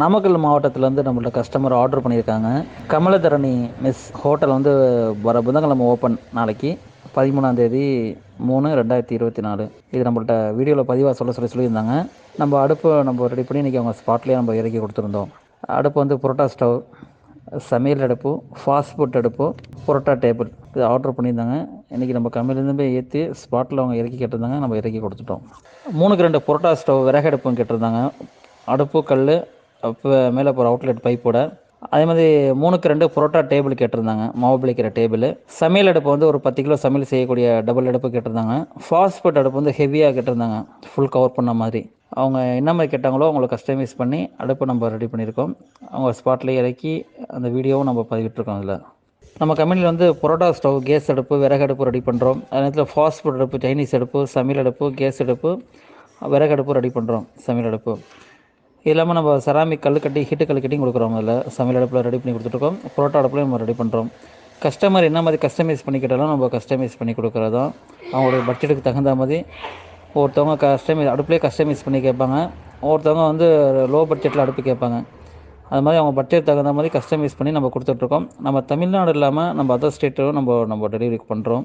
நாமக்கல் மாவட்டத்திலேருந்து நம்மள்ட்ட customer order பண்ணியிருக்காங்க. கமலதரணி மிஸ் ஹோட்டல் வந்து வர புதன்கிழமை ஓப்பன் நாளைக்கு. பதிமூணாந்தேதி மூணு ரெண்டாயிரத்தி இருபத்தி நாலு. இது நம்மள்ட்ட வீடியோவில் பதிவாக சொல்ல சொல்லி சொல்லியிருந்தாங்க. நம்ம அடுப்பு நம்ம ரெடி பண்ணி இன்றைக்கி அவங்க ஸ்பாட்லேயே நம்ம இறக்கி கொடுத்துருந்தோம். அடுப்பு வந்து புரோட்டா ஸ்டவ் சமையல் அடுப்பு ஃபாஸ்ட் ஃபுட் அடுப்பு புரோட்டா டேபிள் இது ஆர்டர் பண்ணியிருந்தாங்க. இன்றைக்கி நம்ம கம்மியிலேருந்து போய் ஏற்றி ஸ்பாட்டில் அவங்க இறக்கி கேட்டிருந்தாங்க. நம்ம இறக்கி கொடுத்துட்டோம். மூணுக்கு ரெண்டு புரோட்டா ஸ்டவ் விறகு அடுப்பும் கேட்டிருந்தாங்க. அடுப்பு கல் அப்போ மேலே போகிற அவுட்லெட் பைப்போட அதே மாதிரி மூணுக்கு ரெண்டு புரோட்டா டேபிள் கேட்டிருந்தாங்க. மாவு பிளிக்கிற டேபிள் சமையல் அடுப்பு வந்து ஒரு பத்து கிலோ சமையல் செய்யக்கூடிய டபுள் அடுப்பு கேட்டிருந்தாங்க. ஃபாஸ்ட் ஃபுட் அடுப்பு வந்து ஹெவியாக கேட்டிருந்தாங்க. ஃபுல் கவர் பண்ண மாதிரி. அவங்க என்ன மாதிரி கேட்டாங்களோ அவங்கள கஸ்டமைஸ் பண்ணி அடுப்பு நம்ம ரெடி பண்ணியிருக்கோம். அவங்க ஸ்பாட்லேயே இறக்கி அந்த வீடியோவும் நம்ம பதிவிட்டுருக்கோம் அதில். நம்ம கம்பெனியில் வந்து புரோட்டா ஸ்டவ் கேஸ் அடுப்பு விறகு அடுப்பு ரெடி பண்ணுறோம் அதே நேரத்தில் ஃபாஸ்ட் ஃபுட் அடுப்பு சைனீஸ் அடுப்பு சமையல் அடுப்பு கேஸ் அடுப்பு விறகு அடுப்பு ரெடி பண்ணுறோம் சமையல் அடுப்பு. இது இல்லாமல் நம்ம செராமிக் கல் கட்டி ஹீட்டு கல் கட்டியும் கொடுக்குறோம் அதில். சமையல் அடுப்பில் ரெடி பண்ணி கொடுத்துட்ருக்கோம் பரோட்டா அடுப்புலையும் நம்ம ரெடி பண்ணுறோம் கஸ்டமர் என்ன மாதிரி கஸ்டமைஸ் பண்ணிக்கிட்டாலும் நம்ம கஸ்டமைஸ் பண்ணி கொடுக்குறது தான் அவங்களுடைய பட்ஜெட்டுக்கு தகுந்த மாதிரி ஒருத்தவங்க கஸ்டமைஸ் அடுப்புலேயே கஸ்டமைஸ் பண்ணி கேட்பாங்க. ஒருத்தவங்க வந்து லோ பட்ஜெட்டில் அடுப்பு கேட்பாங்க. அது மாதிரி அவங்க பட்ஜெட் தகுந்த மாதிரி கஸ்டமைஸ் பண்ணி நம்ம கொடுத்துட்ருக்கோம் நம்ம தமிழ்நாடு இல்லாமல் நம்ம அதர் ஸ்டேட்டும் நம்ம நம்ம டெலிவரி பண்ணுறோம்